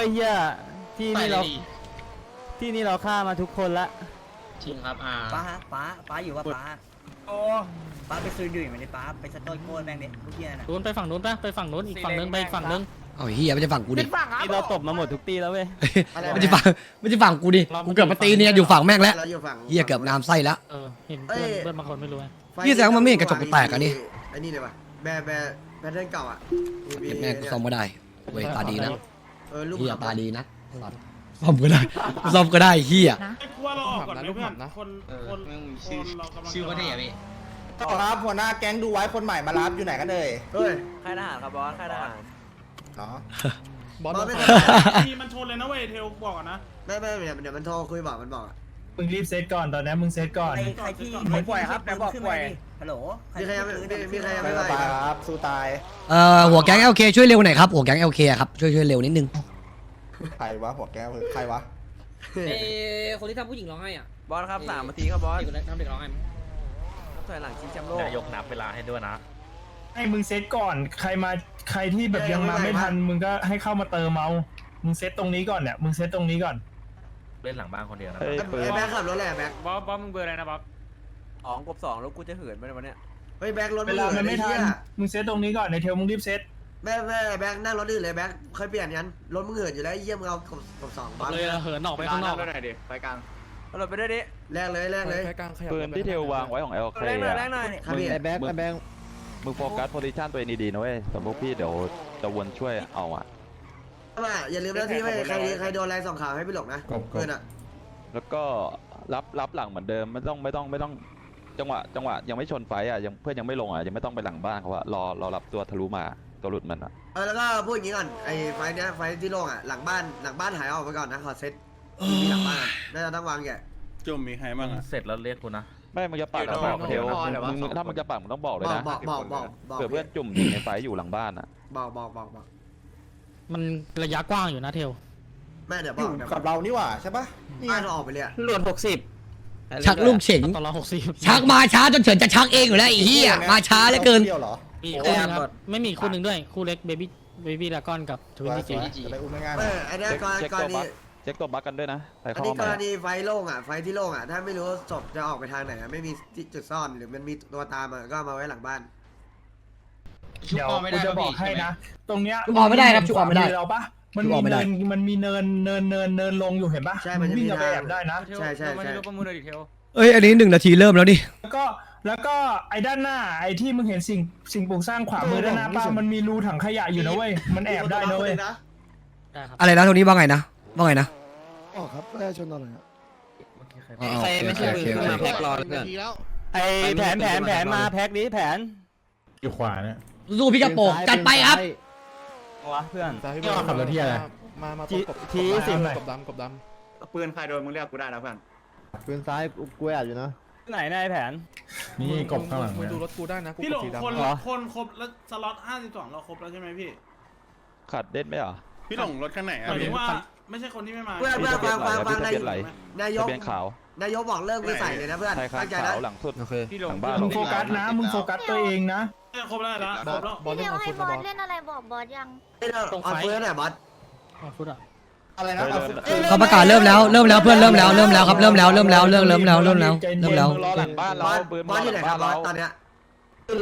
ว้ยเฮียที่นี่เราที่นี่เราฆ่ามาทุกคนละจริงครับอ่าป้าป้าป้าอยู่ว่าป้าโอ้ป้าไปซื้อดื่มมาดิป้าไปสะโต้โก้แบงค์เด็กลูกเฮียน่ะ นู้นไปฝั่งนู้นปะไปฝั่งนู้นอีกฝั่งนึงไปอีกฝั่งนึงเอาเฮียไม่ใช่ฝั่งกูดินี่เราตบมาหมดทุกตีแล้วเว้ยไม่ใช่ฝั่งไม่ใช่ฝั่งกูดิ กูเกือบมาตีเนี่ยอยู่ฝั่งแม่งแล้วเราอยู่ฝั่งเฮียเกือบน้ำไส้แล้ว เออเห็นเพื่อนเพื่อนบางคนไม่รู้ไงพี่แสดงว่ามันไม่เห็นกระจกกูแตกอะนี่ ไอ้นี่เลยป่ะแบร์แบร์แบร์เทิร์นเก่าอะ เก็บแม่งกูซ่อมก็ได้เว้ยตาดีนะ เออลูกเฮียตาดีนะซ่อมก็ได้ซ่อมก็ได้เฮียไอ้กูว่าเราออกก่อนไหมเพื่อนคนเออคนแม่งคชื่อนเรากำลังชื่อว่าได้อะพี่ต่อครับหัวหน้าแก๊งดูไว้คนใหม่มารับอยู่ไหนกันเลยเฮ้ยค่ายทหารครับบอสค่ายทหารอ๋อบอสไม่ทีมันชนเลยนะเว้ยเทลบอกก่อนนะไม่ไม่เดี๋ยวเดี๋ยวมันโทรคุยบอกมันบอกอะ มึงรีบเซตก่อนตอนนี้มึงเซตก่อน ใครใครที่ผมป่วยครับแต่บอกป่วยฮัลโหลมีใครยังไม่มีใครยังไม่ไม่ไปบายครับสู้ตายเอ่อหัวแก๊งเอลเคช่วยเร็วหน่อยครับหัวแก๊งเอลเคครับช่วยช่วยเร็วนิดนึงใครวะหัวแก้วใครวะเอคนที่ทำผู้หญิงร้องไห้อะบอสครับสามนาทีครับบอสที่คนนั้นทำเด็กร้องไห้มั้ยถอยหลังชิงแชมป์โลกนายกนับเวลาให้ด้วยนะให้มึงเซตก่อนใครมาใครที่แบบยังมาไม่ทัน มึงก็ให้เข้ามาเติมเอามึงเซตตรงนี้ก่อนเนี่ยมึงเซตตรงนี้ก่อน เล่นหลังบ้านคนเดียวนะไอ้แบ็คขับรถแหละแบ็คบอสบอสมึงเบอร์อะไรนะบอสสองกบสองแล้วกูจะเหินไปในวันเนี้ยเฮ้ยแบ็ครถเวลามันไม่ทัน มึงเซตตรงนี้ก่อนในเทลมึงรีบเซตแม่แม่แบ็คนั่งรถอื่นเลยแบ็คเคยเปลี่ยนยันรถมึงเหินอยู่แล้วไอ้เยี่ยมงเอากบกบสองบัสเลยเหินออกไปข้างนอกหน่อยดิไปกลางเอารถไปด้วยดิแรกเลยแรกเลยปืนที่เทลวางไว้ของ LK แรงหน่อยแรงหน่อยครับพี่ไอ้แบ็คไอ้แบ็คมึงโฟกัสโพซิชันตัวเองดีๆนะเว้ยสมมติพี่เดี๋ยวจะวนช่วยเอาอะ ว่าอย่าลืมแล้วที่ไม่ใครใครโดนอะไรสองข่าวให้พี่หลงนะเพื่อนอะแล้วก็รับรับหลังเหมือนเดิมไม่ต้องไม่ต้องไม่ต้องจังหวะ จังหวะยังไม่ชนไฟอะยังเพื่อนยังไม่ลงอะยังไม่ต้องไปหลังบ้านเขาอะรอรอรับตัวทะลุมาตัวหลุดมันอะเออแล้วก็พูดอย่างนี้ก่อนไอ้ไฟเนี้ยไฟที่โล่งอะหลังบ้านหลังบ้านหายออกไปก่อนนะขอเซ็ตมีหลังบ้านน่าจะต้องวางแกจุ่มมีใครบ้างอะ เสร็จแล้วเรียกกูนะไม่มึงจะปักก็บอกเทลมึงมึงถ้ามึงจะปักมึงต้องบอกเลยบอกนะบอกบอกบอกบอกเผื่อเพื่อนจุ่มยิงในไฟอยู่หลังบ้านอะ บอกบอกบอกบอก มันระยะกว้างอยู่นะเทลแม่เดี๋ยวอบอยู่กเดี๋ยวบกัอบกเรานี่หว่าใช่ปะบ้านเราออกไปเลยอะหลวนหกสิบชักลูกเฉงตอนเราหกสิบชักมาช้าจนเฉินจะชักเองอยู่แล้วไอ้เหี้ยมาช้าเหลือเกินเดียวเหรอมีอีกคู่นึงครับไม่มีอีกคู่หนึ่งด้วยคู่เล็กเบบี้เบบี้ดากอนกับทวินสตี้วยจีๆจะได้อุ้มง่ายๆหเอน่อยออันเนี้ยกรเช็คกรตัวณีบัคเช็คตัวบัคกันด้วยนะใครอันเข้านี้กมา รณีไฟโล่งอะไฟที่โล่งอะถ้าไม่รู้ว่าศพจะออกไปทางไหนอะไม่มีที่จุดซ่อนหรือมันมีตัวตามอะก็เอามาไว้หลังบ้าน ชุบเดี๋ยวคอไม่กูได้จะป่ะบอกพี่ให้นะ ตรงเนี้ยชุบออกไม่ได้ครับชุบออกไม่ได้เราปะมันชุบอมีอกไม่ได้ เนินมันมีเนินเนินเนินเนินลงอยู่เห็นปะใช่มันจะมีวิ่งกันไปทางแอบได้นะ ใช่ใช่ใช่ประมูลเลยดิเทลเอ้ย อันนี้หนึ่งนาทีเริ่มแล้วดิแล้วก็แล้วก็ไอ้ด้านหน้าไอ้ที่มึงเห็นสิ่งสิ่งปลูกสร้างขวามือด้านหน้าป้ามันมีรูถังขยะอยู่นะเว้ยมันแอบได้นะเว้ยได้ครับ อะไรนะตรงนี้ว่าไงนะ ว่าไงนะอ๋อครับประชาชนตอนไหนอ๋อโอเคโอเคโอเคโอเคแพ็กรอเพื่อน ไอแผนแผนแผนมาแพ็กนี้แผนอยู่ขวาเนี่ย สู้พี่กระโปรงจัดไปครับ วะเพื่อนพี่ขับรถที่อะไร มา มาทีกบทีสิบ กบดำกบดปืนใครโดนมึงเรียกกูได้นะเพื่อนำปืนซ้ายกูแอบอยู่นะไหนนายแผน นี่กบข้างหลังมึงเนี่ยดูรถกูได้นะกูพี่หลงสีดำคนเหรอ คนครบแล้วสล็อต52 เราครบแล้วใช่ไหมพี่ขัดเด็ดไหมเหรอพี่หลงรถข้างไหนหมายถึงว่าไม่ใช่คนที่ไม่มาเพื่อนเพื่อนฟังฟังฟังทะนาเบียยนไหลนายกทะเบียนขาวนายกบอกเลิกไม่ใส่เลยนะเพื่อนไทยข้างตั้งใจขานะวหลังสุด โอเคพี่หลงหลังบ้าน มึงโฟกัสนะ มึงโฟกัสตัวเองนะ ครบแล้วนะครบแล้วบอลพี่เล่นเดียวเอาให้ฟุตบนะอบสอลเล่นอะไรบอกบอสยังเอ้ยเราเอาเฟิร์สหน่อยบอสอ๋อฟุตอะอะไรนะเอาฟุตเขาประกาศเริ่มแล้วเริ่มแล้วเพื่อนเริ่มแล้วเริ่มแล้วครับเริ่มแล้วเริ่มแล้วเริ่มเริ่มแล้วเริ่มแล้วเริ่มแล้วมึงรอหลังบ้านบเราอสปืนบอสอยู่ไหนครับบอสตอนเนี้ย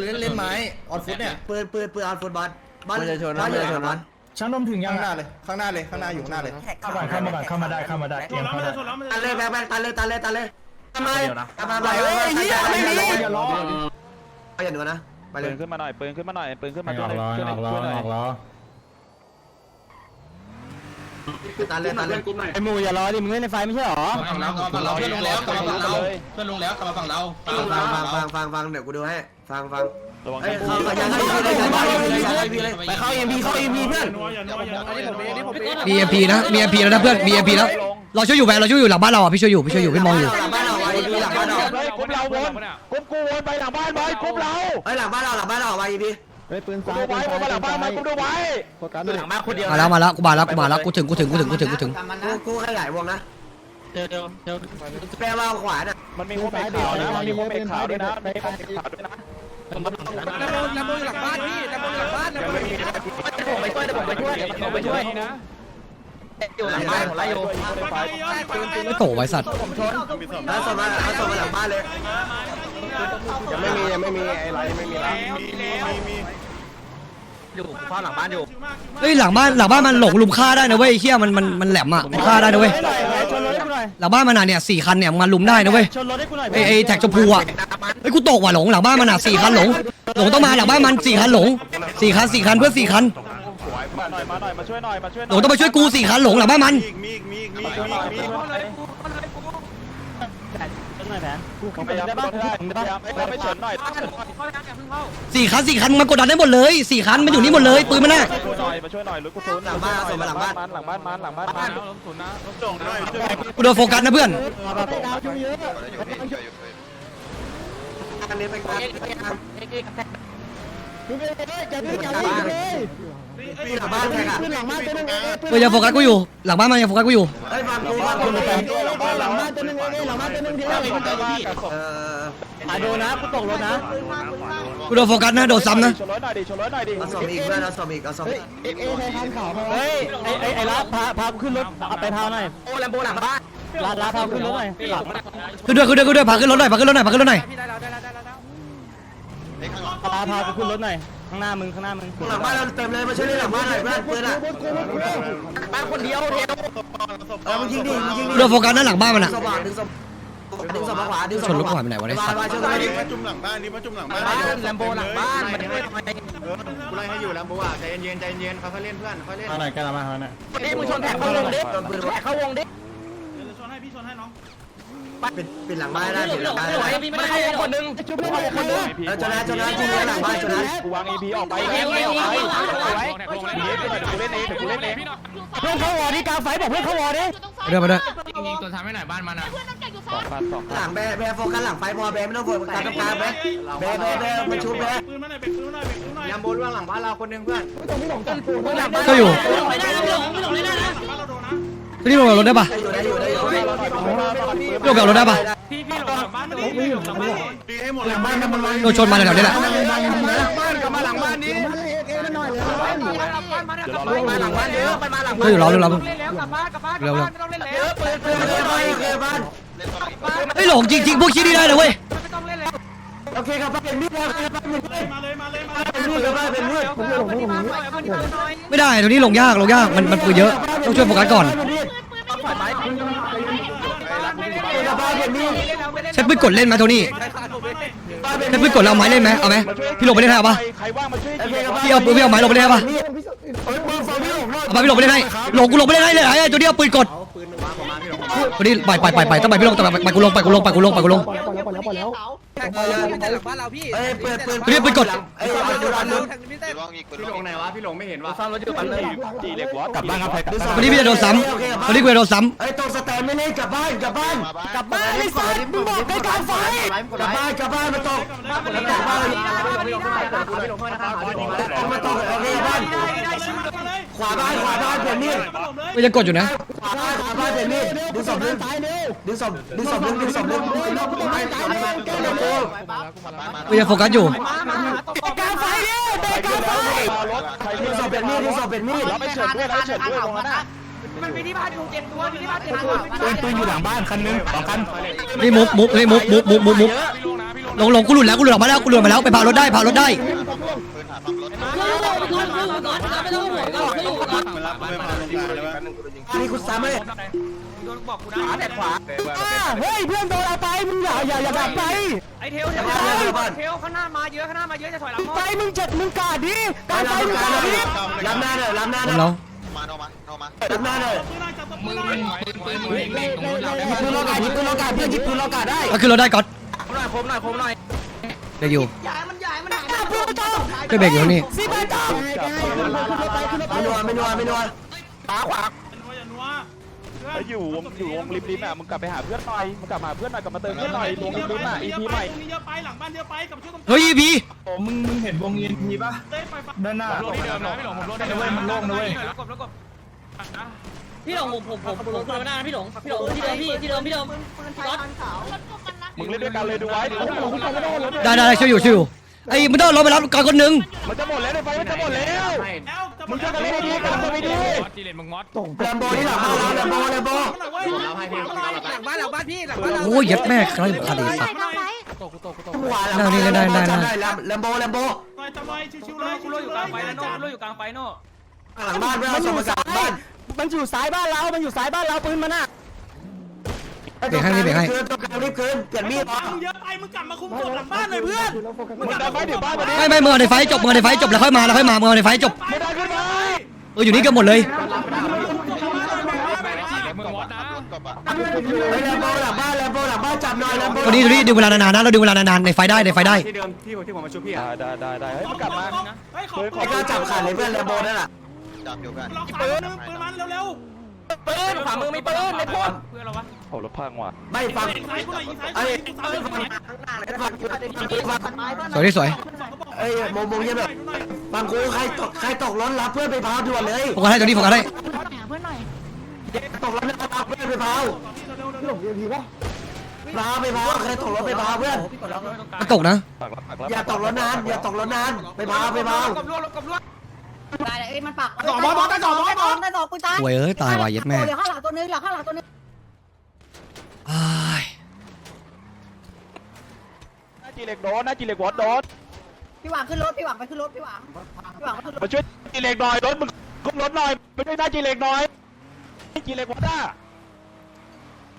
เล่นเล่นไม้ออนฟุตเนี่ยปืนปืนปืนออนฟุตบอสบอสบอสอยู่ไหนครับบอสช่างนมถึงยังข้างหน้าอะเลยข้างหน้าเลยข้างหน้าอยู่ข้างหน้าเลยเข้ามาเข้ามาก่อนเข้ามาได้เข้ามาได้ชเตรียนมแล้วเข้าไม่ได้ได้ชนแล้วไม่ตันเลยได้แบงค์แบงค์ตันเลยตันเลยตันเลยทำไมทำไมเฮ้ยเหี้ยไม่มีอย่าล้อเอาอย่างนู้นนะ ไปเลปืยนขึ้นมาหน่อยปืนขึ้นมาหน่อยปืนขึ้นไม่มาออกล้อช่วยออกล้อช่วยหน่อยออกล้อตันเลยตันเลยไอหมูอย่ารอดิมึงเล่นในไฟไม่ใช่หรอฝั่งเราฝั่งเราเพื่อนลงแล้วกลับมาฝั่งเราเพื่อนลงแล้วกลับมาฝั่งเราฟังฟังฟังฟังฟังเดี๋ยวกูดูให้ฟังฟังระวังเอ้ยนะเข้ามายังให้พี่เลยยังให้พี่เลยยังให้พี่เลยไปเข้า EMP เข้า EMP เพื่อนนัวอย่านัวอย่านัวอย่านัวมีเอ็มพีนะมีเอ็มพีแล้วนะเพื่อนมีเอ็มพีแล้ว เราช่วยอยู่แบงเราช่วยอยู่หลังบ้านเราอะพี่ช่วยอยู่พี่ช่วยอยู่พี่มองอยู่หลังบ้าน เราเฮ้ยกรุ๊ปเราวนกรุ๊ปกูวนไปหลังบ้านไปกรุ๊ปเราเฮ้ยหลังบ้านเราหลังบ้านเราไว้พี่เฮ้ยปืนกูซ้ายดูไว้วนไปหลังบ้านไปกูดูไว้โฟกัสหน่อยหลังบ้านคนเดียวมาแล้วมาแล้วกูมาแล้วกูมาแล้วกูถึงกูถึงกูถึงกูถึงกูถึงกูกูขยายวงนะเดี๋ยวเดี๋ยวเดี๋ยวแปลว่าขวาน่ะมันมีคนเป็นขาวนะมันมีคนเป็นขาวด้วยนะมีคนเป็นขาวด้วยนะผมมาหลังนะลำโพงหลังบ้านพี่ลำโพงหลังบ้านลำโพงหลังบ้านผมไปช่วยผมไปช่วยผมไปช่วยนะ อยู่หลังบ้านผมไล่อยู่ไม่โตไว้สัตว์แล้วส่งมาเอาส่งมาหลังบ้านเลยยังไม่มียังไม่มีไอ้ไรไม่มีไรอยู่เฝ้าหลังบ้านอยู่เฮ้ยหลังบ้านหลังบ้านมันหลงลุมฆ่าได้นะเว้ยไอ้เฮียมันมันมันแหลมอะมันฆ่าได้นะเว้ยชนรถให้กูหน่อยหลังบ้านมันอะเนี่ยสี่คันเนี่ยมันลุมได้นะเว้ยชนรถให้กูหน่อยไอ้ไอ้แท็กชมพูอะไอ้ยกูตกว่ะหลงหลังบ้านมันอะสี่คันหลงหลงต้องมาหลังบ้านมันสี่คันหลงสี่คันสี่คันเพื่อสี่คัน หน่อยมาหน่อยมาช่วยหน่อยมาช่วยหหน่ลอยงต้องมาช่วยกูสี่คันหลงหลังบ้านมันชนหน่อยแผนกูพยายามได้ได้ปะบ้างพยายามพยายามไม่เฉินหน่อยสี่คันสี่คันมันกดดันได้หมดเลยสี่คันมันอยู่นี่หมดเลยปืนมันน่ะมาช่วยหน่อยมาช่วยหน่อยลุกกุศลหลังบ้านหลังบ้านหลังบ้านมันหลังบ้านมันกูโดนโฟกัสนะเพื่อนอันนี้เป็นการ มีหลังบ้านแท็กอะเพื่อยังโฟกัสกูอยู่ หลังบ้านมันยังโฟกัสกูอยู่เฮ้ฟังกูฟังกูหลังบ้านตัวนึงหลังบ้านตัวนึงเดียวเออหายพี่มาโดนนะกูตกรถนะกูโดนโฟกัสนะโดนซ้ำนะชนรถหน่อยดิชนรถหน่อยดิเอาส่งอีกเพื่อนเอาส่งอีกเอาส่งอีกเฮ้ยไอ้ไอ้ไอ้ละพาพาขึ้นรถไปพาหน่อยโอ้แลมโบหลังบ้านลาลาพาขึ้นรถหน่อยขึ้นด้วยขึ้นด้วยขึ้นด้วยพาขึ้นรถหน่อยพาขึ้นรถหน่อยพาขึ้นรถหน่อย ลาพากูขึ้นรถหน่อย ข้างหน้ามึงข้างหน้ามึงหลังบ้านเราเต็มเลยมาช่วยเล่นหลังบ้านหน่อยเพื่อนเพื่อนอะบ้านคนเดียวเดียวเออมึงยิงดิมึงยิงดิกูโดนโฟกัสนะหลังบ้านมันอะสว่างดึงสมดึงสมขวาดึงสมชนรถกูหายไปไหนวะไอ้สัตว์วายช่วยกันดิบ้านแลมโบหลังบ้านมันไม่ทำไมกูไล่ให้อยู่แล้วบัวใจเย็นใจเย็นค่อยๆเล่นเพื่อนค่อยเล่นมาหน่อยกันมาหน่อยนี่มึงชนแท็กเข้าวงดิแท็กเข้าวงดิ ชนให้พี่ชนให้น้อง ปิดปิดหลังบ้านได้ปิดหลังบ้านไม่ได้ไม่ได้คนนึงชุบไม่ได้คนนึงเออชนะชนะยิงหลังบ้านชนะกูวาง EP ออกไปแล้วออกไปเดี๋ยวกูเล่นเองเดี๋ยวกูเล่นเองเพื่อนเข้าวอร์ดิกลางไฟบอกเพื่อนเข้าวอร์ดิไปด้วยไปด้วยยิงตัวทำให้หน่อยบ้านมันอะสองพันสองหลังแบแบโฟกัสหลังไฟพอแบไม่ต้องโฟกัสตรงกลางแบแบแบแบมาชุบแบปืนมาหน่อยเบรกปืนมาหน่อยเบรกปืนหน่อยแลมโบล่วงหลังบ้านเราคนนึงเพื่อนก็อยู่ไม่ได้นะพี่หลงพี่หลงไม่ได้นะบ้านเราโดนนะที่นี่ลงรถได้ปะ ได้อยู่ได้อยู่ได้อยู่ ลงไปเอารถได้ปะพี่พี่หลงหลังบ้านไม่ได้พี่หลงหลังบ้านตีให้หมดหลังบ้านมันมันโดนชนมาแถวๆนี้แหละบ้านกลับมาหลังบ้านนี้เดี๋ยวรอมาหลังบ้านเยอะไปมาหลังก็อยู่รออยู่รอเล่นแล้วกลับบ้านกลับบ้านเร็วเร็วไม่ต้องเล่นแล้วปืนปืนเคลียร์บ้านเคลียร์บ้านไอ้ยหลงจริงๆพวกคิดนี่ได้นะเว้ยไม่ต้องเล่นแล้วโอเคครับเป็นมีดแล้วครับเป็นมีดมาเลยมาเลยมาเลยเป็นมีดครับเป็นมีดผมหลงไม่มาหน่อยบ้านที่บ้านหน่อยไม่ได้ตรงนี้ลงยากลงยากมันมันปืนเยอะต้องช่วยโฟกัสก่อน ใช้ปืนกดเล่นไหมโทนี่ใช้ปืนกดแล้วเอาไม้เล่นไหมเอาไหมพี่ลงไปเล่นให้เอาปะใครว่างมาช่วยพี่เอาพี่เอาไม้ลงไปเล่นให้ปะเอาไปพี่ลงไปเล่นให้ลงกูลงไปเล่นให้เลยไอ้ตัวเดียวปืนกดตัวนี้ปล่อยปล่อยปล่อยปล่อยต้องไปพี่ลงต้องไปไปกูลงไปกูลงไปกูลงไปกูลง เอ้ยเปิดเปิดตัวนี้ปืนกด เอ้ยเปิดดูร้านนึงพี่หลงไหนวะพี่หลงไม่เห็นวะซ่อมรถอยู่ปั๊มเลยจีเหล็กวอสกลับบ้านครับตัวนี้พี่จะโดนซ้ำตัวนี้กูจะโดนซ้เอ้ยตรงสแตนไม่เล่นกลับบ้านกลับบ้านกลับบ้านไอ้สัตว์มึงบอกใกล้กลางไฟกลับบ้านกลับบ้านมาตกกลับบ้านมาตกโอเคบ้าน ขวาบ้านขวาบ้านเปลี่ยนมีดำกูจะกดอยู่นะขวาบ้านขวาบ้านเปลี่ยนมีดดึงศพดึงดึงศพดึงศพดึงดึงศพดึงดึงศพดึงเร็วกูจะโฟกัสอยู่กลางไฟเนี่ยเตะกลางไฟรถใครดึที่งศพเป็นมีดดึงศพเป็นมีดเราไม่เฉินด้วยเราเฉินด้วยตรงนั้นน่ะ มันมีที่บ้านอยู่เจ็ดตัวมีที่บ้านเจ็ดตัวปืนปืนอยู่หลังบ้านคันนึงสองคันนี่มุบมุบนี่มุบมุบมุบมุบมุบลงลงกูหลุดแล้วกูหลุดออกมาแล้วกูหลุดออกมาแล้วไปพารถได้พารถได้อันนี้คุณซ้ำเลยขวาแต่ขวาเฮ้ยเพื่อนโดนเอาไปมึงอย่าอย่าอย่าดับไปไอเทลเทลเทลข้างหน้ามาเยอะข้างหน้ามาเยอะจะถอยหลังไปมึงเจ็ดมึงกาดดิกลางไฟมึงกาดดิล้ำหน้าหน่อยล้ำหน้าหผน่ มอยแล้วล้ำหน้าหน่อยปืนหน่อยจับปืนหน่อยปืนปืนปืนปืนหยิบปืนล็อกการหยิบปืนล็อกการเพื่อนหยิบปืนล็อกการได้ก็คือรถได้ก๊อตหน่อยคมหน่อยคมหน่อยเดี๋ยวอยู่เพื่อนเจ้าก็เบรกอยู่นี่สิบเจ้าไม่นัวไม่นัวไม่นัวขวาขวาอย่านัวอยู่วงอยู่วงริมริมอะมึงกลับไปหาเพื่อนหน่อยมึงกลับมาหาเพื่อนหน่อยกลับมาเติมเพื่อนหน่อยลงริมริมอะ EP ใหม่ตรงนี้เยอะไปหลังบ้านเยอะไปกับช่วยตรงเฮ้ยพีโอ้มึงมึงเห็นวงเอ็นพีป่ะเต้ไปไปด้านหน้าโลกที่เดิมนะพี่หลงผมโลกได้ด้วยมันโล่งด้วยแล้วกดแล้วกด พี่หลงผมผมผมผมลงไม่ได้นะพี่หลงพี่หลงที่เดิมพี่ที่เดิมพี่เดิมก๊อตมึงเล่นด้วยกันเลยดูไว้เดี๋ยวได้วได้ได้ช่วยอยู่ช่วยอยู่ไอ้มึงต้องรถไปรับก่อนคนหนึ่งมันจะหมดแล้วในไฟมันจะหมดแล้วมึงช่วยกันเล่นดีกันไปดีจีเลนมึงมอสแลมโบนี่หลังบ้านเราแลมโบแลมโบหลังบ้านหลังบ้านพี่หลังบ้านโอ้ยยัดแม่ใครบุคดีสัตว์หวานหลังบ้านเราจำได้แลมโบแลมโบต่อยตะไวชิวๆเลยชิวๆอยู่กลางไฟนะโน่โน่อยู่กลางไฟโน่ หลังบ้านเพื่อนเราสมการบ้าน มันอยู่ซ้ายบ้านเรา มันอยู่ซ้ายบ้านเราปืนมันอะเบรกให้นี่เบรกให้คืนตัวกลางรีบคืนเปลี่ยนมีดมึงเยอะไปมึงกลับมาคุมศพหลังบ้านหน่อยเพื่อนมึงกลับมาถึงบ้านมาดิไม่ไม่มึงเอาในไฟจบมึงเอาในไฟจบแล้วค่อยมาแล้วค่อยมามึงเอาในไฟจบไม่ได้ขึ้นไปเอออยู่นี่กันหมดเลยเฮ้ยแลมโบหลังบ้านแลมโบหลังบ้านจับหน่อยแลมโบตัวนี้ตัวนี้ดึงเวลานานๆนะเราดึงเวลานานๆในไฟได้ในไฟได้ได้ได้ได้ได้เฮ้ยมันกลับมาเฮ้ยขอไอ้ก้าจับขาดเลยเพื่อนแลมโบนั่นแหละ ล็อกขาหนึ่งปืนมันเร็วปืนขวามือมีปืนในพ่นเพื่อนเราวะโอ้รถพังว่ะไม่ฟังยิงซ้ายกูหน่อยยิงซ้ายกูเอ้ยยิงซ้ายกูหน่อยฟังฟังสวยที่สวยเอ้ยโมโมงเยี่ยแบบบางกูใครตกใครตกรถรับเพื่อนไปพาวด่วนเลยโฟกัสให้ตัวนี้โฟกัสให้เพื่อนหน่อยตกรถรับเพื่อนไปพาวพาไปพาใครตกรถไปพาเพื่อนตกนะ อย่าตกรถนานอย่าตกรถนานไปพาไปพา วได้เลยเอ้ยมันปักสองบอลบอลได้สองบอลบอลได้สองปืนตายสวยเอ้ยตายว่ะยัดแม่เหลือข้างหลังตัวนึงเหลือข้างหลังตัวนึงอ้ายหน้าจีเล็กโดนหน้าจีเล็กวอดโดนพี่หวังขึ้นรถพี่หวังไปขึ้นรถพี่หวังพี่หวังไปขึ้นรถมาช่วยจีเล็กหน่อยรถมึงขึ้นรถหน่อยไปช่วยหน้าจีเล็กหน่อยจีเล็กวอดด้า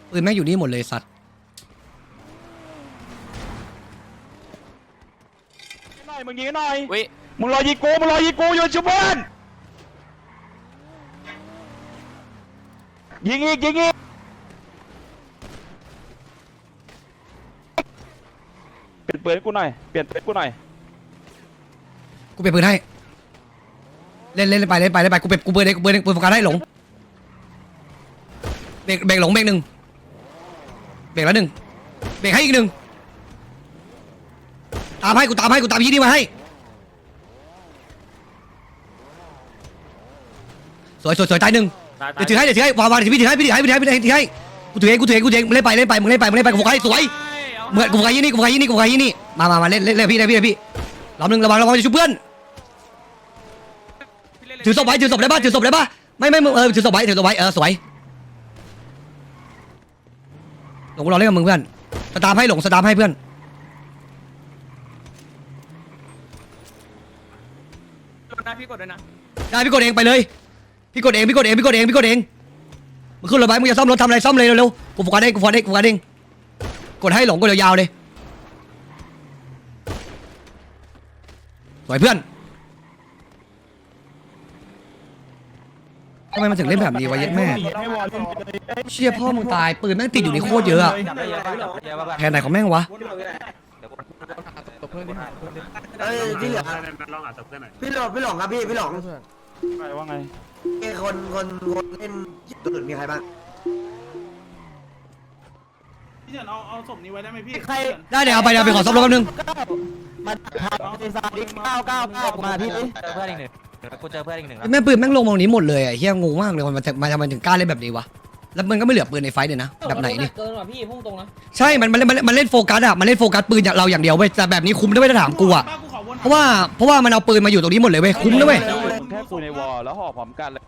ปืนแม่งอยู่นี่หมดเลยสัตว์หน่อยมึงยิงหน่อย มึงรอยิงกูมึงรอยิงกูอยู่ชุบเพื่อนยิงอีกยิงอีกเปลี่ยนปืนให้กูหน่อยเปลี่ยนปืนให้กูหน่อยกูเปลี่ยนปืนให้ เล่นเล่นไปเล่นไปเล่นไปกูเปลี่ยนกูเบอร์เด็กกูเบอร์เด็กปืนโฟกัสให้หลงเบรกเบรกหลงเบรกหนึ่งเบรกแล้วหนึ่งเบรกให้อีกหนึ่งตามให้กูตามให้กูตามยี่นี่มาให้ วยสวยสวยตายหนึ่งเดี๋ยวถือให้เดี๋ยวถือให้วางวางเดี๋ยวพี่ถือให้พี่ถือให้พี่ถือให้พี่ถือให้กูถือเองกูถือเองกูถือเองมึงเล่นไปเล่นไปมึงเล่นไปมึงเล่นไปกูโฟกัสให้สวยเหมือนกูโฟกัสยี่นี่กูโฟกัสยี่นี่กูโฟกัสยี่นี่มามามาเล่นเล่นเล่นพี่เล่นพี่เล่นพี่รอบหนึ่งระวังระวังจะชุบเพื่อนถือศพไว้ถือศพได้ป่ะถือศพได้ป่ะไม่ไม่มึงเออถือศพไว้ถือศพไว้เออสวยหลงกูรอเล่นกับมึงเพื่อนสตาร์ทให้หลงสตาร์ทให้เพื่อนนะพี่กดด้วยนะได้พี่กดเองไปเลย พี่กดเองพี่กดเองพี่กดเองพี่กดเองมึงขึ้นรถไปมึงจะซ่อมรถทำอะไรซ่อมเลยเร็วๆกูโฟกัสเองกูโฟกัสเองกูโฟกัสเองกดให้หลงกดยาวๆเลยสวยเพื่อนทำไมมันถึงเล่นแบบนี้วะเย็ดแม่ให้วอลเล่นไปเลยเอ้ยเชี่ยพ่อมึงตายปืนแม่งติดอยู่ในโคตรเยอะอะแผนไหนของแม่งวะเอ้ยที่เหลือพี่หลงพี่หลงครับพี่พี่หลงไงว่าไง ไอ้คนคนคนเล่นตัวอื่นมีใครบ้างพี่เฉินเอาเอาศพนี้ไว้ได้ไหมพี่ใครได้เดี๋ยวเอาไปเดี๋ยวไปขอซ่อมรถแป๊บนึงมาพาไปซาดิเก้าเก้าเก้ามาพี่เพื่อนอีกหนึ่งกูเจอเพื่อนอีกหนึ่งแม่งปืนแม่งลงมองนี้หมดเลยอะเฮียงงมากเลยมันมาทำไมถึงกล้าเล่นแบบนี้วะแล้วมันก็ไม่เหลือปืนในไฟท์เลยนะแบบไหนนี่เกินว่ะพี่พุ่งตรงนะใช่มันมันมันมันเล่นโฟกัสอะมันเล่นโฟกัสปืนจากเราอย่างเดียวเว้ยแต่แบบนี้คุ้มด้วยถ้าถามกูอะป้ากูขอวนเพราะว่าเพราะว่ามันเอาปืนมาอยู่ตรงนี้หมดเลยเว้ยคุ้มด้วยเว้ยมึง แค่คุยในวอลแล้วห่อพร้อมกันเลย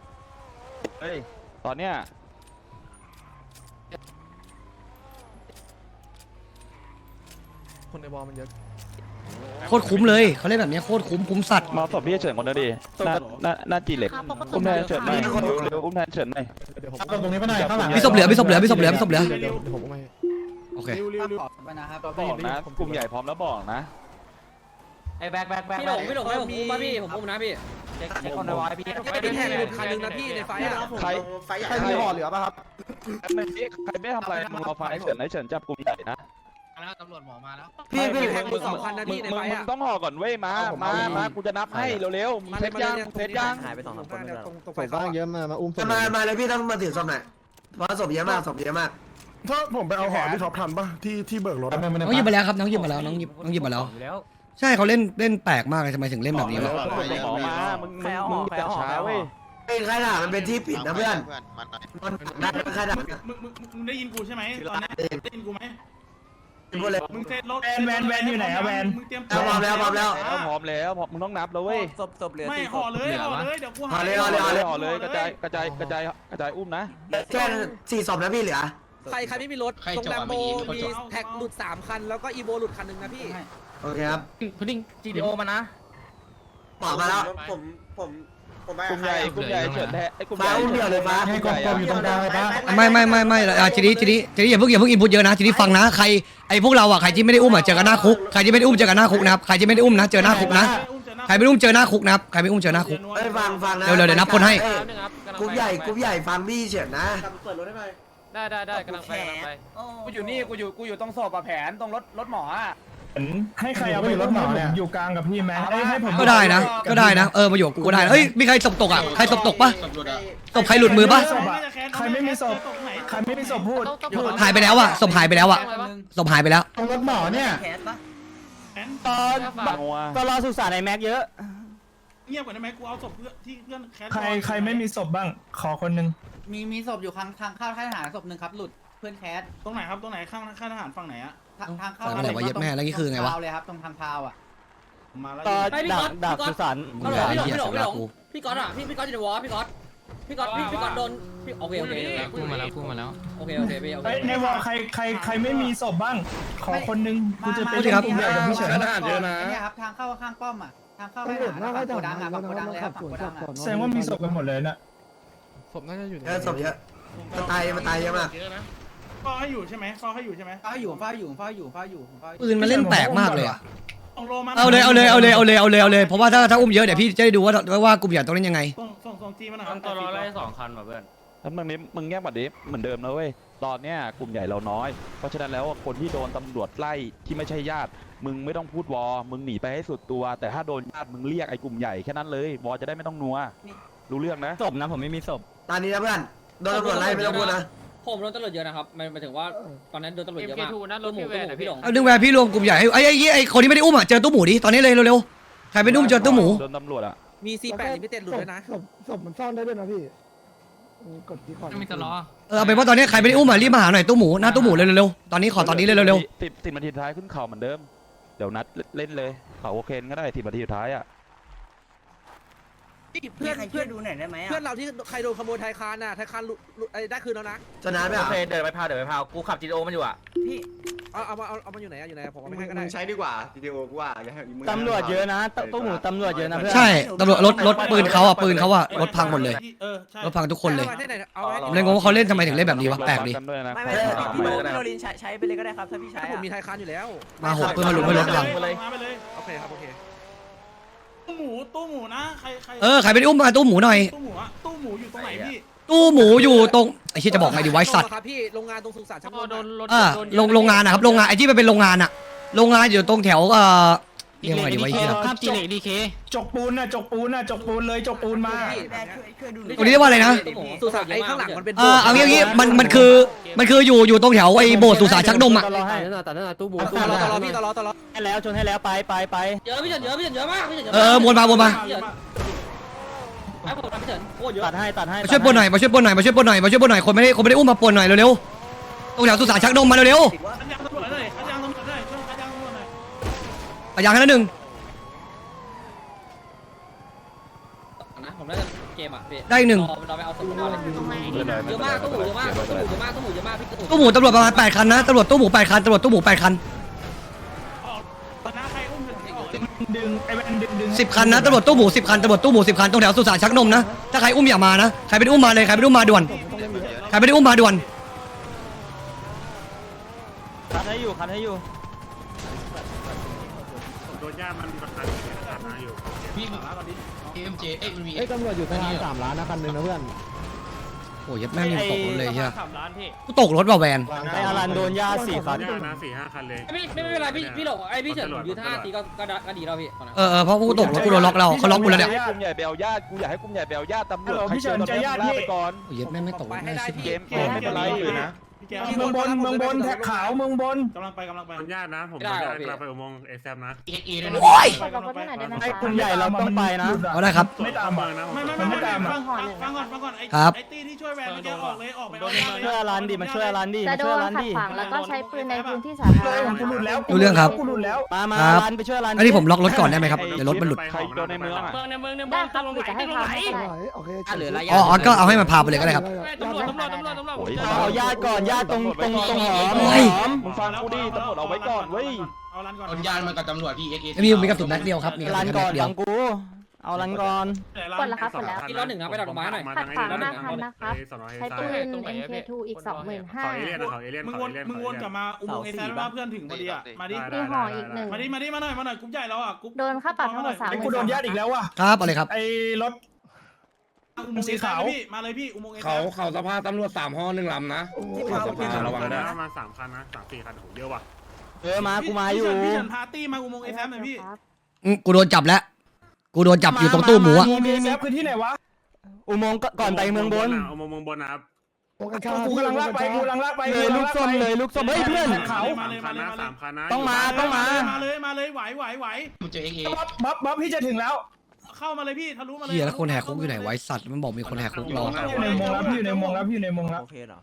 เฮ้ยตอนเนี้ยโคตรคุ้มเลยเขาเล่นแบบนี้โคตรคุ้มคุ้มสัตว์มาศพพี่เฉินคนนึงดิหน้าหน้าหน้าจีเหล็กอุ้มแทนเฉินหน่อยเร็วอุ้มแทนเฉินหน่อยเอาตรงนี้ไปหน่อยข้างหลังมีศพเหลือมีศพเหลือมีศพเหลือมีศพเหลือโอเคบอกนะกลุ่มใหญ่พร้อมแล้วบอกนะไอ้แบ็คแบ็คแบ็คพี่หลงพี่หลงให้ผมอุ้มป่ะพี่ผมอุ้มนะพี่ เช็คคนในวอยพี่เป็นแทนหลุดคันนึงนะพี่ในไฟอะใครใครมีห่อเหลือป่ะครับไม่ใครไม่ทำอะไรมึงรอไฟเฉินให้เฉินจับกลุ่มใหญ่นะพี่พี่แทงมือสองคันนะมึงพี่ในมึงไฟมึงอะต้องห่อก่อนเว้ยมามามากูจะนับให้เร็วๆมึงเซตยังเซตยังหายไปสองสามคนเลยศพบ้างเยอะมามาอุ้มมามาเลยพี่ต้องมาถือศพหน่อยเพราะศพเยอะมากศพเยอะมากถ้าผมไปเอาหอพี่ท็อปทันปะที่ที่เบิกรถอะน้องหยิบมาแล้วครับน้องหยิบมาแล้วน้องหยิบน้องหยิบมาแล้ว ใช่เขาเล่นเล่นแปลกมากเลยทำไมถึงเล่นแบบนี้วะหมอมามึงมึงมึงอย่าช้าเว้ยไอ้ค่ายทหารมันเป็นที่ปิดนะเพื่อนมันได้ค่ายทหารมึงมึงมึงได้ยินกูใช่ไหมตอนนี้ได้ยินกูไหมพูดเลย มึงเซ็ตรถแวนแวนแวนอยู่ไหนอะแวน มึงเตรียมเอาพร้อมแล้วพร้อมแล้ว แล้วพร้อมแล้วพร้อมมึงต้องนับแล้วเว้ยศพศพเหลือไม่สี่ศห่อพเลยห่อเลยเดี๋ยวกูห่อเลยห่อเลย ห่อเลยกระจายกระจายกระจายกระจายอุ้มนะแค่สี่ศพนะพี่เหลือ ใครใครไม่มีรถใครตรงจะแลมวางโบไม่ดีมีแท็กหลุดสามคัน แล้วก็อีโบหลุดคันหนึ่งนะพี่ โอเคครับพุดดิ้ง GTO มานะ ต่อมาแล้ว ผม ผม ผมกลุ่มใหญ่กลุ่มใหญ่เฉินแท้ไอ้กลุ่มใหฟ้าญ่อุ้มเดียวเลยฟ้า ให้กองกองอยู่ตรงกลางเลยปะไม่ไม่ไม่ไม่อะทีนี้ทีนี้ทีนี้อย่าเพิ่งอย่าเพิ่งอินพุตเยอะนะทีนี้ฟังนะใครไอ้พวกเราอะใครที่ไม่ได้อุ้มอะเจอกันหน้าคุกใครที่ไม่ได้อุ้มเจอกันหน้าคุกนะครับใครที่ไม่ได้อุ้มนะเจอหน้าคุกนะใครไม่ได้อุ้มเจอหน้าคุกนะครับใครไม่อุ้มเจอหน้าคุก เอ้ยฟังฟังนะเร็วๆเดี๋ยวนับคนให้เอ้ยกรุ๊ปใหญ่กรุ๊ปใหญ่ฟังพี่เฉินนะได้ได้ได้กำลังไปกำลังไปกูอยู่นี่กูอยู่กูอยู่ตรงศพอะแผนตรงรถรถหมออะให้ใครเอาไปรถหมอเนี่ยอยู่กลางกับพี่ไหมเอ้ยให้ผมก็ได้นะ ก็ได้นะ เออมาอยู่กับกูก็ได้นะเอ้ย มีใครศพตกอะ ใครศพตกปะสำรวจอะศพใครหลุดมือปะใครไม่มีศพใครไม่มีศพพูดพูดหายไปแล้วอะศพหายไปแล้วอะศพหายไปแล้ว ตรงรถหมอเนี่ยแคสปะตอนนัวก็รอสุสานในแม็กเยอะ เงียบกว่าได้ไหมกูเอาศพเพื่อนที่เพื่อนแคสใครใครไม่มีศพบ้าง ขอคนหนึงมีมีศพอยู่ทางทางเข้าค่ายทหารศพหนึ่งครับ หลุดเพื่อนแคสตรงไหนครับตรงไหนข้างข้างทหารฝั่งไหนอะทางทางเข้าไปไหนวะเย็บแม่แล้วนี่คือไงวะพาวเลยครับตรงทางพาวอะมาแล้วไม่พี่ก๊อตพี่ก๊อตมึพี่งหลด่างพี่หลงเหี้ยพี่หลงสำหรับกูพี่ก๊อตอะพี่พี่ก๊อตอยู่ในวอลพี่ก๊อตพี่ก๊อตพี่พี่ก๊อตโดนพี่โอเคโอเคกู้มาแล้วกู้มาแล้วโอเคโอเคพี่โอเคเอ้ยในวอลใครใครใครไม่มีศพบ้าง ขอคนหนึงกูจะไปพูดสิครับกลุ่มใหญ่กับพี่เฉินเยอะนะ เนี่ยครับทางเข้าข้างป้อมอะ ทางเข้าค่ายทหารฝั่งโกดังอะฝั่งโกดังเลยครับฝั่งโกดังอะแสดงว่ามีศพกันหมดเลยน่ะเออศพเยอะมันตายมันตายเยอะมากเฝ้าให้อยู่ใช่ไหมเฝ้าให้อยู่ใช่ไหมเฝ้าอยู่เฝ้าอยู่เฝ้าอยู่เฝ้าอยู่เฝ้าอยู่ปืนมันเล่นแปลกมากเลยอะส่งโลมาเอาเลยเอาเลยเอาเลยเอาเลยเอาเลยเอาเลยเพราะว่าถ้าถ้าอุ้มเยอะเดี๋ยวพี่จะได้ดูว่าว่ากลุ่มใหญ่ต้องเล่นยังไงส่งส่งส่งจีมาหน่อยครับตัวรอไล่สองคันมาเพื่อนแล้วมึงนี้มึงแง่บัดดิเหมือนเดิมนะเว้ยตอนเนี้ยกลุ่มใหญ่เราน้อย เพราะฉะนั้นแล้วคนที่โดนตำรวจไล่ที่ไม่ใช่ญาติ มึงไม่ต้องพูดวอ มึงหนีไปให้สุดตัว แต่ถ้าโดนญาติมึงเรียกไอ้กลุ่มใหญ่แค่นั้นเลยวอจะได้ไม่ต้องนัว รู้เรื่องนะ ศพนะผมไม่มีศพ ตอนนี้นะเพื่อนโดนตำรวจไล่ไม่ต้องพูดนะผมโดนตำรวจเยอะนะครับหมายหมายถึงว่าตอนนั้นโดนตำรวจเยอะมากตัวหมูตัวหมูพี่หลงเอาดึงแวร์พี่รวมกลุ่มใหญ่ให้ไอ้ไอ้ไอ้คนที่ไม่ได้อุ้มอะเจอตู้หมูดิตอนนี้เลยเร็วๆใครเป็นอุ้มเจอตู้หมูโดนตำรวจอะมีซีแปดลิมิเต็ดหลุดด้วยนะศพศพมันซ่อนได้ด้วยนะพี่กดที่ก่อนไม่มีตลอเออเอาเป็นว่าตอนนี้ใครไม่ได้อุ้มอะรีบมาหาหน่อยตู้หมูหน้าตู้หมูเร็วๆตอนนี้ขอตอนนี้เลยเร็วสิบสิบนาทีสุดท้ายขึ้นเข่าเหมือนเดิม เดี๋ยวนัดเล่นเลยเข่าโอเคนก็ได้สิบนาทีสุดท้ายอะ เพื่อนเพื่อนดูหน่อยได้ไหมเพื่อนเราที่ใครโดนขโมยไทยคานน่ะไทยคานหลุดหลุดไอ้ได้คืนแล้วนะชนะไหมอะเดินไปพาเดินไปพากูขับ GTO มันอยู่อะพี่เอาเอามาเอาเอามาอยู่ไหนอะอยู่ไหนผมเอาไปให้ก็ได้ใช้ดีกว่าวิดีโอกูว่าอย่าให้มึงตำรวจเยอะนะตู้หมูตำรวจเยอะนะเพื่อนๆใช่ตำรวจรถรถปืนเขาอะปืนเขาอะรถพังหมดเลยเออใช่รถพังทุกคนเลยอามาให้ไหนเอาไว้ผมเลยงงว่าเขาเล่นทำไมถึงเล่นแบบนี้วะแปลกดิกันด้วยนะไม่ไม่พี่โรพี่โรลินใช้ใช้ไปเลยก็ได้ครับถ้าพี่ใช้ผมมีไทยคานอยู่แล้วมาโหดเพื่อนมาหลุดเพื่อนรถพังมาเลยมาไปเลยโอเคครับโอเค ตู้หมูตู้หมูนะใครใครเออใครไม่ได้อุ้มมาตู้หมูหน่อย ตู้หมูอะตู้หมูอยู่ตรงไหนพี่ตู้หมูอยู่ตรงไอ้ที่จะบอกไงดีไว้สัตว์ครับพี่โรงงานตรงสุสานชักโดนรถอ่าโรงโรงงานนะครับโรงงานไอ้ที่มันเป็นโรงงานอะโรงงานอยู่ตรงแถวเอ่อ เรียกว่าไงดีไวะไอ้เหี้ยภาพจีเล็กดีเคจกปูนน่ะจกปูนน่ะจกปูนเลยจกปูนมาตรงนี้เรียกว่าอะไรนะ สุสานไอ้ข้างหลังมันเป็นเออเอางี้เอางี้มันมันคือมันคืออยู่อยู่ตรงแถวไอ้โบสถ์สุสานชักนมอะรอให้นั่นน่ะแต่นั่นน่ะตู้บูตลอดตลอดพี่ตลอดตลอดให้แล้วชนให้แล้วไปไปไปเยอะพี่เฉินเยอะพี่เฉินเยอะมากพี่เฉินเยอะเออวนมาวนมาไอ้ผมพี่เฉินโคตรเยอะตัดให้ตัดให้มาช่วยปนหน่อยมาช่วยปนหน่อยมาช่วยปนหน่อยมาช่วยปนหน่อยคนไม่ได้คนไม่ได้อุ้มมาปนหน่อยเร็วๆตรงแถวสุสานชักนมมาเร็ว ๆไปยังให้แล้วหนึ่งนะผมน่าจะเกมอะพี่ได้หนึ่งเราไปเอาสมุดมาเลยเยอะมากตู้หมูเยอะมากตู้หมูเยอะมากตู้หมูเยอะมากพี่ตู้หมูตำรวจประมาณ8คันนะตำรวจตู้หมู8คันตำรวจตู้หมู8คันออกตอนหน้าใครอุ้มถึงออกเลยดึงไอ้แวนดึงดึง10คันนะตำรวจตู้หมู10คันตำรวจตู้หมู10คันตรงแถวสุสานชักนมนะถ้าใครอุ้มอย่ามานะใครไม่ได้อุ้มมาเลยใครไม่ได้อุ้มมาด่วนใครไม่ได้อุ้มมาด่วนคันให้อยู่คันให้อยู่ โดนย่ามันประกันขาดมาอยู่พี่เอ็มเจเอ้ยมันมีเอ้ยตำรวจอยู่ตรงนี้สามล้านนะคันหนึ่งนะเพื่อนโอ้ยยัดแม่งยังตกรถเลยใช่สามล้านพี่กูตกรถว่ะแวนไออารันโดนย่าสี่คันย่านะสี่ห้าคันเลยไม่ไม่เป็นไรพี่พี่หลงไอ้พี่เฉินยืนท่าตีก็ก็ดีแล้วพี่เออเออเพราะกูตกรถกูโดนล็อกเราเขาล็อกกูแล้วเนี่ยให้กลุ่มใหญ่ไปเอาญาติกูอยากให้กลุ่มใหญ่ไปเอาญาติตำรวจฮัลโหลพี่เฉินใครเจอญาติลากพี่ไปก่อนโอ้ยยัดแม่งไม่ตกรถไปให้ได้ชิบพี่เกมเกมไม่เป็นไรอยู่นะ พี่แกเมืองบนเมืองบนแท็กขาวเมืองบนกำลังไปกำลังไปมันยากนะ ผมไม่ได้หรอกพี่ไปอุโมงค์เอซนะเอ็กเอเลยโอ้ยไปกำลังไปไอ้กลุ่มใหญ่เราต้องไปนะเอาได้ครับ ไม่ตามมาไม่ไม่มันไม่ไม่ไม่ตามฟัอะงฟังฟังก่อนฟังก่อนไอ้ครับไอ้ตี้ที่ช่วยแวนเมื่อกี้ออกเลยออกไปเอาช่วยอลันดิมันช่วยอลันดิจะมันโดช่วยอนลันขัดดิขวางแล้วก็ใช้ปืนในพื้นที่สาธารเลยณะกูหลุดแล้วรู้เรื่องครับกูหลุดแล้วมามาครับลันไปช่วยอลันอันนี้ผมล็อกรถก่อนได้ไหมครับเดี๋ยวรถมันหลุดใครโดนในเมืองอะเมืองในเมืองในเมืได้องครับหรือจะให้พาไม่เป็นไรไหวโอเคเหลือระยะอ๋ออ๋อก็เอาให้มันพาไปเลยก็ได้ครับตำรวจตำรวจตำรวจตำรวจโอ้ยเอาญาติก่อนญาติตรงตรงตรงหอมโอ้ย หอมมึงฟังกูดิตำรวจเอาไว้ก่อนเว้ยเอาลันก่อนคนยานมันกับตำรวจพี่เอ็กเอมีมีกระสุนนัดเดียวครับมีกระลัสุนนก่นัอนดเดียวฟังกู เอาลันก่อน กดแล้วครับกดแล้ว ที่รถหนึ่งนะไปดักดอกไม้หน่อย ขัดขวางห้าพันนะครับใช้ปืน MK2 อีกสองหมื่นห้ามึงวนมึงวนกลับมาอุโมงค์เอซว่าเพื่อนถึงพอดีอะมาดิมีห่ออีกหนึ่งมาดิมาดิมาหน่อยมาหน่อยกรุ๊ปใหญ่แล้วอะกรุ๊ปโดนค่าปรับทั้งหมดสามหไอ้มื่กูนโดสอนงญาติอีกแล้วว่ะครับเอาเลยครับไอ้รถ อุโมงค์สีขาว พี่มาเลยพี่อุโมงค์เอซเขาเขาสภาพตำรวจสามห้อหนึ่งลำนะระวังนะประมาณสามคันนะสามสี่คันโหเยอะว่ะเออมากูมาอยู่พี่เฉินพาร์ตี้มาอุโมงค์เอซหน่อยพี่ครับอืมกูโดนจับแล้ว กูโดนจับอยู่ตรงตู้หมูอะมีมีมีคือที่ไหนวะ อุโมงค์ก่อนไปเมืองบนอุโมงค์เมืองบนนะครับโอเคครับกูกำลังลากไปกูกำลังลากไปเลยลูกส้มเลยลูกส้มเฮ้ยเพื่อนเขามาเลยคัมานเลยนะมาเลยสามคันนะต้องมา ต้องมา มาเลยมาเลยไหวไหวไหวมึงเจอเอ็กเอบ๊อบบ๊อบบ๊อบพี่จะถึงแล้ว เข้ามาเลยพี่ทะลุมาเลยเฮียแล้วคนแหกคุกอยู่ไหนไว้สัตว์มันบอกมีคนแหกคุกรอ อยู่ในอุโมงค์แล้วพี่อยู่ในอุโมงค์แล้วพี่อยู่ในอุโมงค์แล้ว โอเคเหรอ